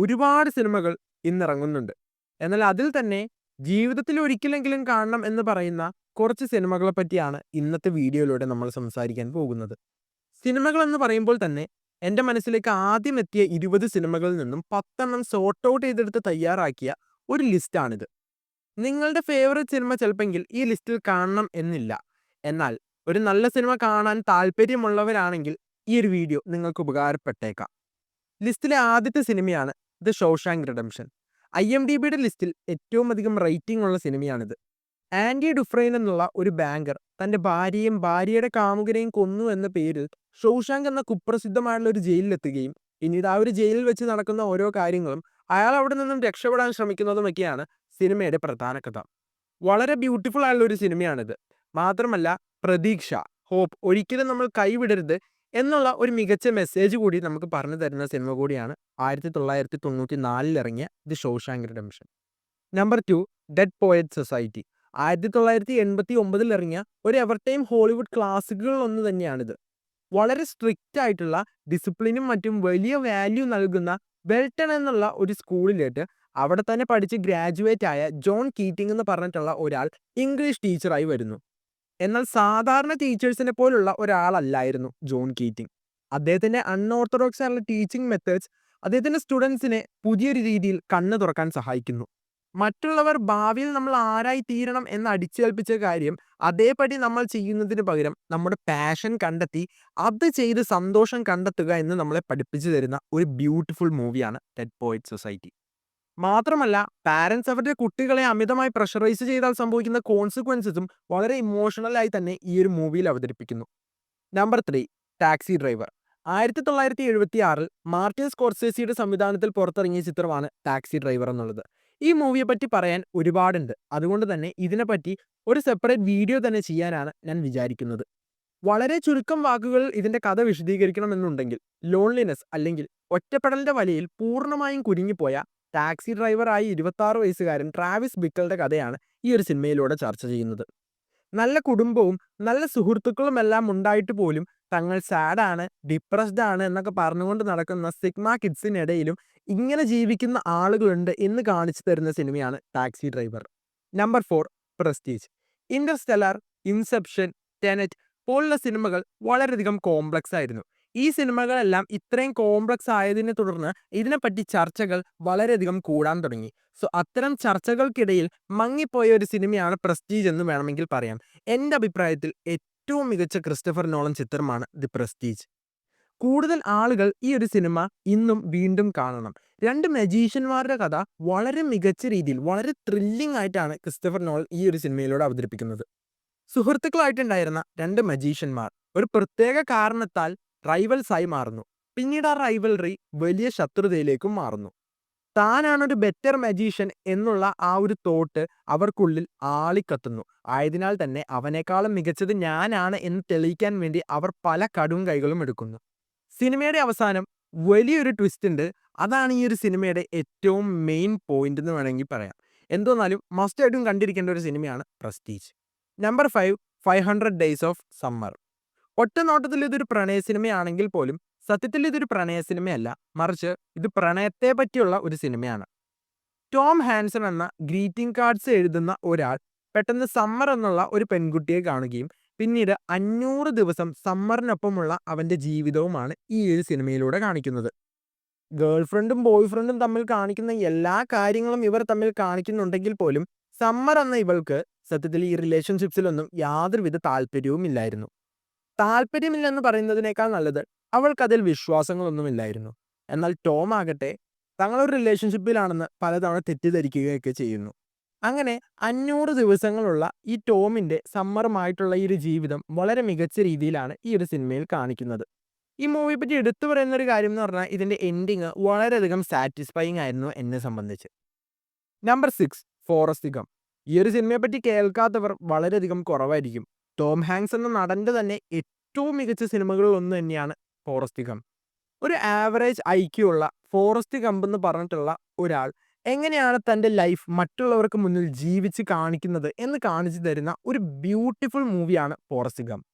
ഒരുപാട് സിനിമകൾ ഇന്നിറങ്ങുന്നുണ്ട്. എന്നാൽ അതിൽ തന്നെ ജീവിതത്തിൽ ഒരിക്കലെങ്കിലും കാണണം എന്ന് പറയുന്ന കുറച്ച് സിനിമകളെ പറ്റിയാണ് ഇന്നത്തെ വീഡിയോയിലൂടെ നമ്മൾ സംസാരിക്കാൻ പോകുന്നത്. സിനിമകൾ എന്ന് പറയുമ്പോൾ തന്നെ എന്റെ മനസ്സിലേക്ക് ആദ്യം എത്തിയ 20 സിനിമകളിൽ നിന്നും 10 എണ്ണം സോർട്ട് ഔട്ട് ചെയ്തെടുത്ത് തയ്യാറാക്കിയ ഒരു ലിസ്റ്റാണിത്. നിങ്ങളുടെ ഫേവറേറ്റ് സിനിമ ചിലപ്പെങ്കിൽ ഈ ലിസ്റ്റിൽ കാണണം എന്നില്ല. എന്നാൽ ഒരു നല്ല സിനിമ കാണാൻ താല്പര്യമുള്ളവരാണെങ്കിൽ ഈ ഒരു വീഡിയോ നിങ്ങൾക്ക് ഉപകാരപ്പെട്ടേക്കാം. ലിസ്റ്റിലെ ആദ്യത്തെ സിനിമയാണ് the Shawshank redemption I M D ബിയുടെ ലിസ്റ്റിൽ ഏറ്റവും അധികം റേറ്റിംഗ് ഉള്ള സിനിമയാണിത്. ആൻഡി ഡുഫ്രൈൻ എന്നുള്ള ഒരു ബാങ്കർ തന്റെ ഭാര്യയും ഭാര്യയുടെ കാമുകനെയും കൊന്നു എന്ന പേരിൽ ഷോഷാങ് എന്ന കുപ്രസിദ്ധമായുള്ള ഒരു ജയിലിലെത്തുകയും പിന്നീട് ആ ഒരു ജയിലിൽ വെച്ച് നടക്കുന്ന ഓരോ കാര്യങ്ങളും അയാൾ അവിടെ നിന്നും രക്ഷപ്പെടാൻ ശ്രമിക്കുന്നതുമൊക്കെയാണ് സിനിമയുടെ പ്രധാന കഥ. വളരെ ബ്യൂട്ടിഫുൾ ആയുള്ള ഒരു സിനിമയാണിത്. മാത്രമല്ല പ്രതീക്ഷ, ഹോപ്പ് ഒരിക്കലും നമ്മൾ കൈവിടരുത് എന്നുള്ള ഒരു മികച്ച മെസ്സേജ് കൂടി നമുക്ക് പറഞ്ഞു തരുന്ന സിനിമ കൂടിയാണ് 1994ൽ ഇറങ്ങിയ the Shawshank redemption number two dead poet society. 1989ൽ ഇറങ്ങിയ ഒരു എവർ ടൈം ഹോളിവുഡ് ക്ലാസിക്കുകളിൽ ഒന്ന് തന്നെയാണിത്. വളരെ സ്ട്രിക്റ്റ് ആയിട്ടുള്ള ഡിസിപ്ലിനും മറ്റും വലിയ വാല്യൂ നൽകുന്ന ബെൽട്ടൺ എന്നുള്ള ഒരു സ്കൂളിലേക്ക് അവിടെ തന്നെ പഠിച്ച് ഗ്രാജുവേറ്റ് ആയ ജോൺ കീറ്റിംഗ് എന്ന് പറഞ്ഞിട്ടുള്ള ഒരാൾ ഇംഗ്ലീഷ് ടീച്ചറായി വരുന്നു. എന്നാൽ സാധാരണ ടീച്ചേഴ്സിനെ പോലുള്ള ഒരാളല്ലായിരുന്നു ജോൺ കീറ്റിംഗ്. അദ്ദേഹത്തിന്റെ അൺഓർത്തഡോക്സ് ആയിട്ടുള്ള ടീച്ചിങ് മെത്തേഡ്സ് അദ്ദേഹത്തിന്റെ സ്റ്റുഡൻസിനെ പുതിയൊരു രീതിയിൽ കണ്ണു തുറക്കാൻ സഹായിക്കുന്നു. മറ്റുള്ളവർ ഭാവിയിൽ നമ്മൾ ആരായി തീരണം എന്ന് അടിച്ചേൽപ്പിച്ച കാര്യം അതേപടി നമ്മൾ ചെയ്യുന്നതിന് പകരം നമ്മുടെ പാഷൻ കണ്ടെത്തി അത് ചെയ്ത് സന്തോഷം കണ്ടെത്തുക എന്ന് നമ്മളെ പഠിപ്പിച്ചു തരുന്ന ഒരു ബ്യൂട്ടിഫുൾ മൂവിയാണ് ഡെഡ് പോയിറ്റ് സൊസൈറ്റി. മാത്രമല്ല പാരൻസ് അവരുടെ കുട്ടികളെ അമിതമായി പ്രഷറൈസ് ചെയ്താൽ സംഭവിക്കുന്ന കോൺസിക്വൻസസും വളരെ ഇമോഷണലായി തന്നെ ഈ ഒരു മൂവിയിൽ അവതരിപ്പിക്കുന്നു. Number three taxi driver. 1976ൽ Martin സ്കോർസേസിയുടെ സംവിധാനത്തിൽ പുറത്തിറങ്ങിയ ചിത്രമാണ് ടാക്സി ഡ്രൈവർ എന്നുള്ളത്. ഈ മൂവിയെ പറ്റി പറയാൻ ഒരുപാടുണ്ട്. അതുകൊണ്ട് തന്നെ ഇതിനെപ്പറ്റി ഒരു സെപ്പറേറ്റ് വീഡിയോ തന്നെ ചെയ്യാനാണ് ഞാൻ വിചാരിക്കുന്നത്. വളരെ ചുരുക്കം വാക്കുകൾ ഇതിന്റെ കഥ വിശദീകരിക്കണമെന്നുണ്ടെങ്കിൽ ലോൺലിനെസ് അല്ലെങ്കിൽ ഒറ്റപ്പെടലിന്റെ വലയിൽ പൂർണമായും കുരുങ്ങിപ്പോയ ടാക്സി ഡ്രൈവർ ഇരുപത്തി 26 വയസ്സുകാരൻ ട്രാവിസ് ബിക്കളുടെ കഥയാണ് ഈ ഒരു സിനിമയിലൂടെ ചർച്ച ചെയ്യുന്നത്. നല്ല കുടുംബവും നല്ല സുഹൃത്തുക്കളും എല്ലാം ഉണ്ടായിട്ട് പോലും തങ്ങൾ സാഡാണ് ഡിപ്രസ്ഡ് ആണ് എന്നൊക്കെ പറഞ്ഞുകൊണ്ട് നടക്കുന്ന സിഗ്മ കിഡ്സിനിടയിലും ഇങ്ങനെ ജീവിക്കുന്ന ആളുകളുണ്ട് എന്ന് കാണിച്ചു തരുന്ന സിനിമയാണ് taxi driver. Number four prestige. Interstellar, inception, tenet പോലുള്ള സിനിമകൾ വളരെയധികം കോംപ്ലക്സ് ആയിരുന്നു. ഈ സിനിമകളെല്ലാം ഇത്രയും കോംപ്ലക്സ് ആയതിനെ തുടർന്ന് ഇതിനെപ്പറ്റി ചർച്ചകൾ വളരെയധികം കൂടാൻ തുടങ്ങി. സോ അത്തരം ചർച്ചകൾക്കിടയിൽ മങ്ങിപ്പോയ ഒരു സിനിമയാണ് പ്രസ്റ്റീജ് എന്ന് വേണമെങ്കിൽ പറയാം. എന്റെ അഭിപ്രായത്തിൽ ഏറ്റവും മികച്ച ക്രിസ്റ്റഫർ നോളൻ ചിത്രമാണ് ദി പ്രസ്റ്റീജ്. കൂടുതൽ ആളുകൾ ഈ ഒരു സിനിമ ഇന്നും വീണ്ടും കാണണം. രണ്ട് മജീഷ്യന്മാരുടെ കഥ വളരെ മികച്ച രീതിയിൽ വളരെ ത്രില്ലിംഗ് ആയിട്ടാണ് ക്രിസ്റ്റഫർ നോളൻ ഈ ഒരു സിനിമയിലൂടെ അവതരിപ്പിക്കുന്നത്. സുഹൃത്തുക്കളായിട്ടുണ്ടായിരുന്ന രണ്ട് മജീഷ്യന്മാർ ഒരു പ്രത്യേക കാരണത്താൽ റൈവൽസ് ആയി മാറുന്നു. പിന്നീട് ആ റൈവൽറി വലിയ ശത്രുതയിലേക്കും മാറുന്നു. താനാണൊരു ബെറ്റർ മജീഷ്യൻ എന്നുള്ള ആ ഒരു തോട്ട് അവർക്കുള്ളിൽ ആളിക്കത്തുന്നു. ആയതിനാൽ തന്നെ അവനേക്കാളും മികച്ചത് ഞാനാണ് എന്ന് തെളിയിക്കാൻ വേണ്ടി അവർ പല കടും കൈകളും എടുക്കുന്നു. സിനിമയുടെ അവസാനം വലിയൊരു ട്വിസ്റ്റ് ഉണ്ട്. അതാണ് ഈ ഒരു സിനിമയുടെ ഏറ്റവും മെയിൻ പോയിന്റ് എന്ന് വേണമെങ്കിൽ പറയാം. എന്തോന്നാലും മസ്റ്റായിട്ടും കണ്ടിരിക്കേണ്ട ഒരു സിനിമയാണ് prestige. Number 5 500 days of summer. ഒറ്റ നോട്ടത്തിൽ ഇതൊരു പ്രണയ സിനിമയാണെങ്കിൽ പോലും സത്യത്തിൽ ഇതൊരു പ്രണയ സിനിമയല്ല. മറിച്ച് ഇത് പ്രണയത്തെ പറ്റിയുള്ള ഒരു സിനിമയാണ്. ടോം ഹാൻസൺ എന്ന ഗ്രീറ്റിംഗ് കാർഡ്സ് എഴുതുന്ന ഒരാൾ പെട്ടെന്ന് സമ്മർ എന്നുള്ള ഒരു പെൺകുട്ടിയെ കാണുകയും പിന്നീട് 500 ദിവസം സമ്മറിനൊപ്പമുള്ള അവന്റെ ജീവിതവുമാണ് ഈ ഒരു സിനിമയിലൂടെ കാണിക്കുന്നത്. ഗേൾ ഫ്രണ്ടും ബോയ് ഫ്രണ്ടും തമ്മിൽ കാണിക്കുന്ന എല്ലാ കാര്യങ്ങളും ഇവർ തമ്മിൽ കാണിക്കുന്നുണ്ടെങ്കിൽ പോലും സമ്മർ എന്ന ഇവൾക്ക് സത്യത്തിൽ ഈ റിലേഷൻഷിപ്സിലൊന്നും യാതൊരുവിധ താല്പര്യവും ഇല്ലായിരുന്നു. താല്പര്യമില്ലെന്ന് പറയുന്നതിനേക്കാൾ നല്ലത് അവൾക്കതിൽ വിശ്വാസങ്ങളൊന്നുമില്ലായിരുന്നു. എന്നാൽ ടോം ആകട്ടെ തങ്ങളൊരു റിലേഷൻഷിപ്പിലാണെന്ന് പലതവണ തെറ്റിദ്ധരിക്കുകയൊക്കെ ചെയ്യുന്നു. അങ്ങനെ 500 ദിവസങ്ങളുള്ള ഈ ടോമിന്റെ സമ്മറുമായിട്ടുള്ള ഈ ഒരു ജീവിതം വളരെ മികച്ച രീതിയിലാണ് ഈ ഒരു സിനിമയിൽ കാണിക്കുന്നത്. ഈ മൂവിയെ പറ്റി എടുത്തു പറയുന്ന ഒരു കാര്യം എന്ന് പറഞ്ഞാൽ ഇതിന്റെ എൻഡിങ് വളരെയധികം സാറ്റിസ്ഫൈയിങ് ആയിരുന്നു എന്നെ സംബന്ധിച്ച്. Number six Forrest Gump. ഈ ഒരു സിനിമയെ പറ്റി കേൾക്കാത്തവർ വളരെയധികം കുറവായിരിക്കും. ടോം ഹാങ്സ് എന്ന നടന്റെ തന്നെ ഏറ്റവും മികച്ച സിനിമകളിൽ ഒന്ന് തന്നെയാണ് ഫോറസ്റ്റ് ഗംപ്. ഒരു ആവറേജ് ഐക്യു ഉള്ള ഫോറസ്റ്റ് ഗംപ് എന്ന് പറഞ്ഞിട്ടുള്ള ഒരാൾ എങ്ങനെയാണ് തന്റെ ലൈഫ് മറ്റുള്ളവർക്ക് മുന്നിൽ ജീവിച്ച് കാണിക്കുന്നത് എന്ന് കാണിച്ചു തരുന്ന ഒരു ബ്യൂട്ടിഫുൾ മൂവിയാണ് ഫോറസ്റ്റ് ഗംപ്.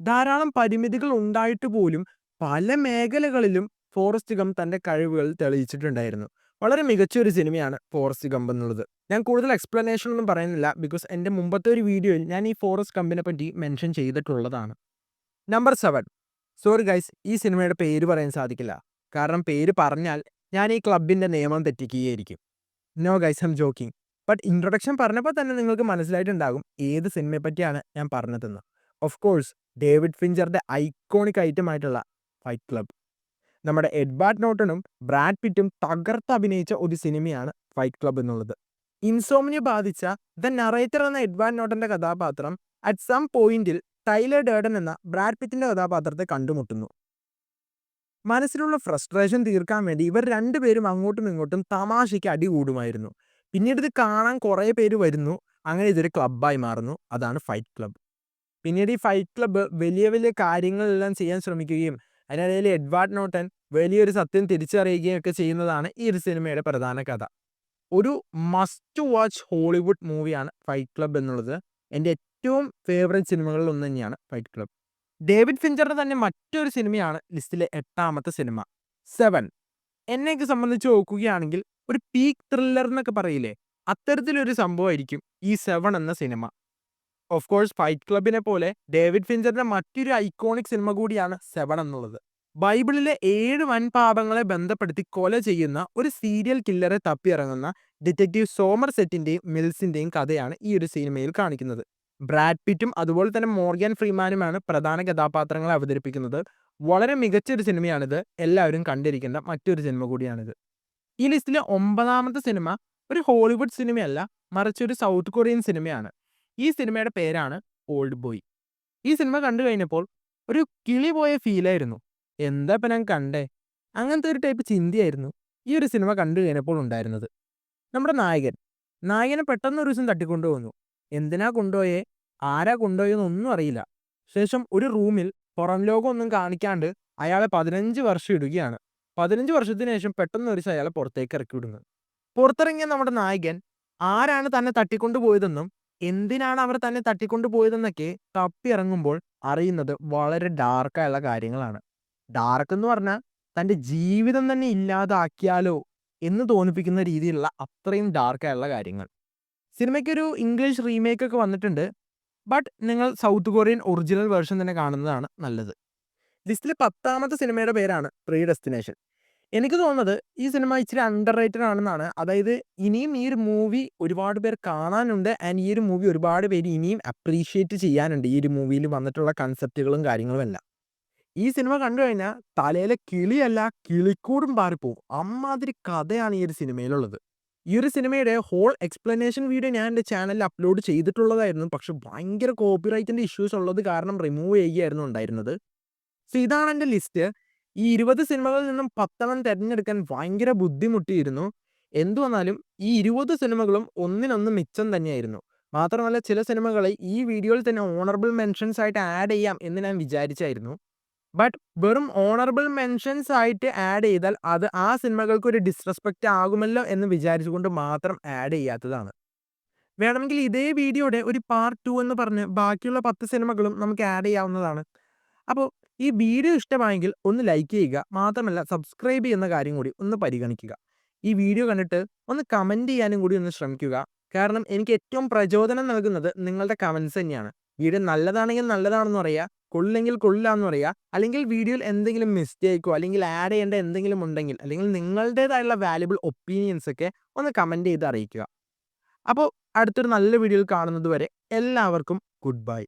ധാരാളം പരിമിതികൾ ഉണ്ടായിട്ട് പോലും പല മേഖലകളിലും ഫോറസ്റ്റ് ഗം തന്റെ കഴിവുകൾ തെളിയിച്ചിട്ടുണ്ടായിരുന്നു വളരെ മികച്ച ഒരു സിനിമയാണ് ഫോറസ്റ്റ് ഗംപ് എന്നുള്ളത്. ഞാൻ കൂടുതൽ എക്സ്പ്ലനേഷൻ ഒന്നും പറയുന്നില്ല ബിക്കോസ് എന്റെ മുമ്പത്തെ ഒരു വീഡിയോയിൽ ഞാൻ ഈ ഫോറസ്റ്റ് ഗംപിനെ പറ്റി മെൻഷൻ ചെയ്തിട്ടുള്ളതാണ്. നമ്പർ സെവൻ സോറി ഗൈസ് ഈ സിനിമയുടെ പേര് പറയാൻ സാധിക്കില്ല. കാരണം പേര് പറഞ്ഞാൽ ഞാൻ ഈ ക്ലബിന്റെ നിയമം തെറ്റിക്കുകയായിരിക്കും. No guys I'm joking but introduction പറഞ്ഞപ്പോൾ തന്നെ നിങ്ങൾക്ക് മനസ്സിലായിട്ടുണ്ടാകും ഏത് സിനിമയെ പറ്റിയാണ് ഞാൻ പറഞ്ഞതെന്ന്. ഓഫ് കോഴ്സ് ഡേവിഡ് ഫിഞ്ചറിന്റെ ഐക്കോണിക് ഐറ്റം ആയിട്ടുള്ള ഫൈറ്റ് ക്ലബ് നമ്മുടെ എഡ്വാർഡ് നോട്ടണും ബ്രാഡ് പിറ്റും തകർത്ത് അഭിനയിച്ച ഒരു സിനിമയാണ് ഫൈറ്റ് ക്ലബ് എന്നുള്ളത്. ഇൻസോമിനെ ബാധിച്ച ദ നറേറ്റർ എന്ന എഡ്വാർഡ് നോട്ടന്റെ കഥാപാത്രം അറ്റ് സം പോയിന്റിൽ ടൈലർ ഡേഡൻ എന്ന ബ്രാഡ് പിറ്റിന്റെ കഥാപാത്രത്തെ കണ്ടുമുട്ടുന്നു. മനസ്സിലുള്ള ഫ്രസ്ട്രേഷൻ തീർക്കാൻ വേണ്ടി ഇവർ രണ്ടുപേരും അങ്ങോട്ടും ഇങ്ങോട്ടും തമാശയ്ക്ക് അടി കൂടുമായിരുന്നു. പിന്നീട് ഇത് കാണാൻ കുറേ പേര് വരുന്നു. അങ്ങനെ ഇതൊരു ക്ലബ്ബായി മാറുന്നു. അതാണ് ഫൈറ്റ് ക്ലബ്ബ് പിന്നീട് ഈ ഫൈറ്റ് ക്ലബ്ബ് വലിയ വലിയ കാര്യങ്ങളെല്ലാം ചെയ്യാൻ ശ്രമിക്കുകയും അതിനിടയിൽ എഡ്വാർഡ് നോട്ടൻ വലിയൊരു സത്യം തിരിച്ചറിയുകയും ഒക്കെ ചെയ്യുന്നതാണ് ഈ ഒരു സിനിമയുടെ പ്രധാന കഥ. ഒരു മസ്റ്റ് വാച്ച് ഹോളിവുഡ് മൂവിയാണ് ഫൈറ്റ് ക്ലബ് എന്നുള്ളത്. എന്റെ ഏറ്റവും ഫേവറേറ്റ് സിനിമകളിൽ ഒന്ന് തന്നെയാണ് ഫൈറ്റ് ക്ലബ് ഡേവിഡ് ഫിഞ്ചറിന്റെ തന്നെ മറ്റൊരു സിനിമയാണ് ലിസ്റ്റിലെ എട്ടാമത്തെ സിനിമ സെവൻ എന്നെയൊക്കെ സംബന്ധിച്ച് നോക്കുകയാണെങ്കിൽ ഒരു പീക്ക് ത്രില്ലർ എന്നൊക്കെ പറയില്ലേ? അത്തരത്തിലൊരു സംഭവമായിരിക്കും ഈ സെവൻ എന്ന സിനിമ. ഓഫ് കോഴ്സ് ഫൈറ്റ് ക്ലബിനെ പോലെ ഡേവിഡ് ഫിഞ്ചറിന്റെ മറ്റൊരു ഐക്കോണിക് സിനിമ കൂടിയാണ് സെവൻ എന്നുള്ളത്. ബൈബിളിലെ ഏഴ് വൻ പാപങ്ങളെ ബന്ധപ്പെടുത്തി കൊല ചെയ്യുന്ന ഒരു സീരിയൽ കില്ലറെ തപ്പിയിറങ്ങുന്ന ഡിറ്റക്റ്റീവ് സോമർ സെറ്റിന്റെയും മിൽസിന്റെയും കഥയാണ് ഈ ഒരു സിനിമയിൽ കാണിക്കുന്നത്. ബ്രാഡ് പിറ്റും അതുപോലെ തന്നെ മോർഗൻ ഫ്രീമാനുമാണ് പ്രധാന കഥാപാത്രങ്ങളെ അവതരിപ്പിക്കുന്നത്. വളരെ മികച്ചൊരു സിനിമയാണിത് എല്ലാവരും കണ്ടിരിക്കേണ്ട മറ്റൊരു സിനിമ കൂടിയാണിത്. ഈ ലിസ്റ്റിലെ ഒമ്പതാമത്തെ സിനിമ ഒരു ഹോളിവുഡ് സിനിമയല്ല മറിച്ച് ഒരു സൗത്ത് കൊറിയൻ സിനിമയാണ് ഈ സിനിമയുടെ പേരാണ് ഓൾഡ് ബോയ്. ഈ സിനിമ കണ്ടു കഴിഞ്ഞപ്പോൾ ഒരു കിളി പോയ ഫീലായിരുന്നു എന്താ ഇപ്പം ഞാൻ കണ്ടേ? അങ്ങനത്തെ ഒരു ടൈപ്പ് ചിന്തയായിരുന്നു ഈ ഒരു സിനിമ കണ്ടു കഴിഞ്ഞപ്പോൾ ഉണ്ടായിരുന്നത്. നമ്മുടെ നായകൻ. നായകനെ പെട്ടെന്ന് ഒരു ദിവസം തട്ടിക്കൊണ്ടു വന്നു എന്തിനാ കൊണ്ടുപോയേ? ആരാ കൊണ്ടുപോയെന്നൊന്നും അറിയില്ല. ശേഷം ഒരു റൂമിൽ പുറം ലോകമൊന്നും കാണിക്കാണ്ട് അയാളെ പതിനഞ്ച് വർഷം ഇടുകയാണ്. പതിനഞ്ച് വർഷത്തിന് ശേഷം പെട്ടെന്ന് ഒരു അയാളെ പുറത്തേക്ക് ഇറക്കി വിടുന്നത് പുറത്തിറങ്ങിയ നമ്മുടെ നായകൻ ആരാണ് തന്നെ തട്ടിക്കൊണ്ടു പോയതെന്നും എന്തിനാണ് അവർ തന്നെ തട്ടിക്കൊണ്ട് പോയതെന്നൊക്കെ തപ്പി ഇറങ്ങുമ്പോൾ അറിയുന്നത് വളരെ ഡാർക്കായുള്ള കാര്യങ്ങളാണ്. ഡാർക്ക് എന്ന് പറഞ്ഞാൽ തന്റെ ജീവിതം തന്നെ ഇല്ലാതാക്കിയാലോ എന്ന് തോന്നിപ്പിക്കുന്ന രീതിയിലുള്ള അത്രയും ഡാർക്കായുള്ള കാര്യങ്ങൾ. സിനിമയ്ക്കൊരു ഇംഗ്ലീഷ് റീമേക്ക് ഒക്കെ വന്നിട്ടുണ്ട്. ബട്ട് നിങ്ങൾ സൗത്ത് കൊറിയൻ ഒറിജിനൽ വേർഷൻ തന്നെ കാണുന്നതാണ് നല്ലത്. ലിസ്റ്റിലെ പത്താമത്തെ സിനിമയുടെ പേരാണ് പ്രീ ഡെസ്റ്റിനേഷൻ എനിക്ക് തോന്നുന്നത് ഈ സിനിമ ഇച്ചിരി അണ്ടർ റേറ്റഡ് ആണെന്നാണ്. അതായത് ഇനിയും ഈ ഒരു മൂവി ഒരുപാട് പേർ കാണാനുണ്ട്. ആൻഡ് ഈ ഒരു മൂവി ഒരുപാട് പേര് ഇനിയും അപ്രീഷിയേറ്റ് ചെയ്യാനുണ്ട് ഈ ഒരു മൂവിയിൽ വന്നിട്ടുള്ള കൺസെപ്റ്റുകളും കാര്യങ്ങളും എല്ലാം. ഈ സിനിമ കണ്ടു കഴിഞ്ഞാൽ തലയിലെ കിളിയല്ല കിളിക്കൂടും പാറിപ്പോവും. അമ്മാതിരി കഥയാണ് ഈ ഒരു സിനിമയിലുള്ളത്. ഈ ഒരു സിനിമയുടെ ഹോൾ എക്സ്പ്ലനേഷൻ വീഡിയോ ഞാൻ എന്റെ ചാനലിൽ അപ്ലോഡ് ചെയ്തിട്ടുള്ളതായിരുന്നു. പക്ഷെ ഭയങ്കര കോപ്പിറൈറ്റിന്റെ ഇഷ്യൂസ് ഉള്ളത് കാരണം റിമൂവ് ചെയ്യുകയായിരുന്നു ഉണ്ടായിരുന്നത്. സോ ഇതാണ് എന്റെ ലിസ്റ്റ് ഈ ഇരുപത് സിനിമകളിൽ നിന്നും പത്തെണ്ണം തിരഞ്ഞെടുക്കാൻ ഭയങ്കര ബുദ്ധിമുട്ടിയിരുന്നു. എന്തു വന്നാലും ഈ ഇരുപത് സിനിമകളും ഒന്നിനൊന്ന് മിച്ചം തന്നെയായിരുന്നു. മാത്രമല്ല ചില സിനിമകളെ ഈ വീഡിയോയിൽ തന്നെ ഓണറബിൾ മെൻഷൻസ് ആയിട്ട് ആഡ് ചെയ്യാം എന്ന് ഞാൻ വിചാരിച്ചായിരുന്നു. ബട്ട് വെറും ഓണറബിൾ മെൻഷൻസ് ആയിട്ട് ആഡ് ചെയ്താൽ അത് ആ സിനിമകൾക്ക് ഒരു ഡിസ്റെസ്പെക്റ്റ് ആകുമല്ലോ എന്ന് വിചാരിച്ചുകൊണ്ട് മാത്രം ആഡ് ചെയ്യാത്തതാണ്. വേണമെങ്കിൽ ഇതേ വീഡിയോയുടെ ഒരു പാർട്ട് ടു എന്ന് പറഞ്ഞ് ബാക്കിയുള്ള പത്ത് സിനിമകളും നമുക്ക് ആഡ് ചെയ്യാവുന്നതാണ്. അപ്പോൾ ഈ വീഡിയോ ഇഷ്ടമായെങ്കിൽ ഒന്ന് ലൈക്ക് ചെയ്യുക മാത്രമല്ല സബ്സ്ക്രൈബ് ചെയ്യുന്ന കാര്യം കൂടി ഒന്ന് പരിഗണിക്കുക. ഈ വീഡിയോ കണ്ടിട്ട് ഒന്ന് കമന്റ് ചെയ്യാനും കൂടി ഒന്ന് ശ്രമിക്കുക. കാരണം എനിക്ക് ഏറ്റവും പ്രചോദനം നൽകുന്നത് നിങ്ങളുടെ കമൻസ് തന്നെയാണ്. വീഡിയോ നല്ലതാണെങ്കിൽ നല്ലതാണെന്ന് പറയുക കൊള്ളില്ലെങ്കിൽ കൊള്ളില്ലാന്ന് പറയുക അല്ലെങ്കിൽ വീഡിയോയിൽ എന്തെങ്കിലും മിസ്റ്റേക്കോ അല്ലെങ്കിൽ ആഡ് ചെയ്യേണ്ട എന്തെങ്കിലും ഉണ്ടെങ്കിൽ അല്ലെങ്കിൽ നിങ്ങളുടേതായുള്ള വാല്യുബിൾ ഒപ്പീനിയൻസ് ഒക്കെ ഒന്ന് കമന്റ് ചെയ്ത് അറിയിക്കുക. അപ്പോൾ അടുത്തൊരു നല്ല വീഡിയോയിൽ കാണുന്നത് വരെ എല്ലാവർക്കും ഗുഡ് ബൈ